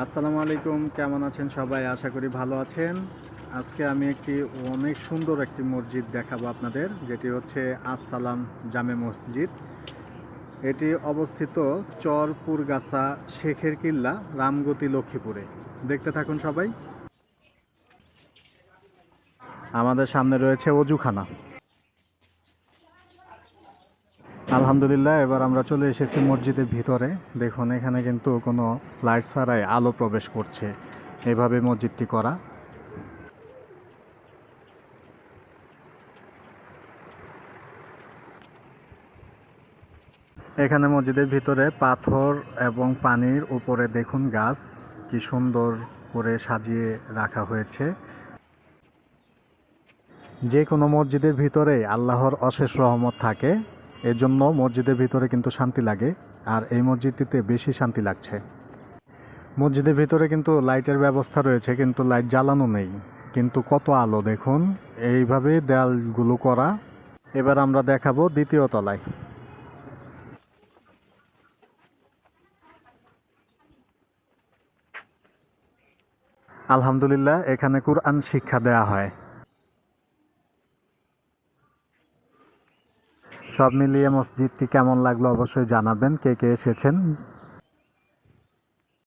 আসসালামু আলাইকুম, কেমন আছেন সবাই? আশা করি ভালো আছেন। আজকে আমি একটি অনেক সুন্দর একটি মসজিদ দেখাবো আপনাদের, যেটি হচ্ছে আসসালাম জামে মসজিদ। এটি অবস্থিত চরপুরগাছা শেখের কিল্লা, রামগতি লক্ষ্মীপুরে। দেখতে থাকুন সবাই। আমাদের সামনে রয়েছে অজুখানা। আলহামদুলিল্লাহ, এবার আমরা চলে এসেছি মসজিদের ভিতরে। দেখুন, এখানে কিন্তু কোনো লাইট ছাড়াই আলো প্রবেশ করছে। এভাবে মসজিদটি করা। এখানে মসজিদের ভিতরে পাথর এবং পানির উপরে দেখুন গাছ, কি সুন্দর করে সাজিয়ে রাখা হয়েছে। যে কোনো মসজিদের ভিতরে আল্লাহর অশেষ রহমত থাকে। এজন্য মসজিদের ভিতরে কিন্তু শান্তি লাগে, আর এই মসজিদটিতে বেশি শান্তি লাগছে। মসজিদের ভিতরে কিন্তু লাইটের ব্যবস্থা রয়েছে, কিন্তু লাইট জ্বালানো নেই। কিন্তু কত আলো, দেখুন। এইভাবে দেয়ালগুলো করা। এবার আমরা দেখাবো দ্বিতীয় তলায়। আলহামদুলিল্লাহ, এখানে কুরআন শিক্ষা দেয়া হয়। সব মিলিয়ে মসজিদটি কেমন লাগল অবশ্যই জানাবেন কে কে এসেছেন?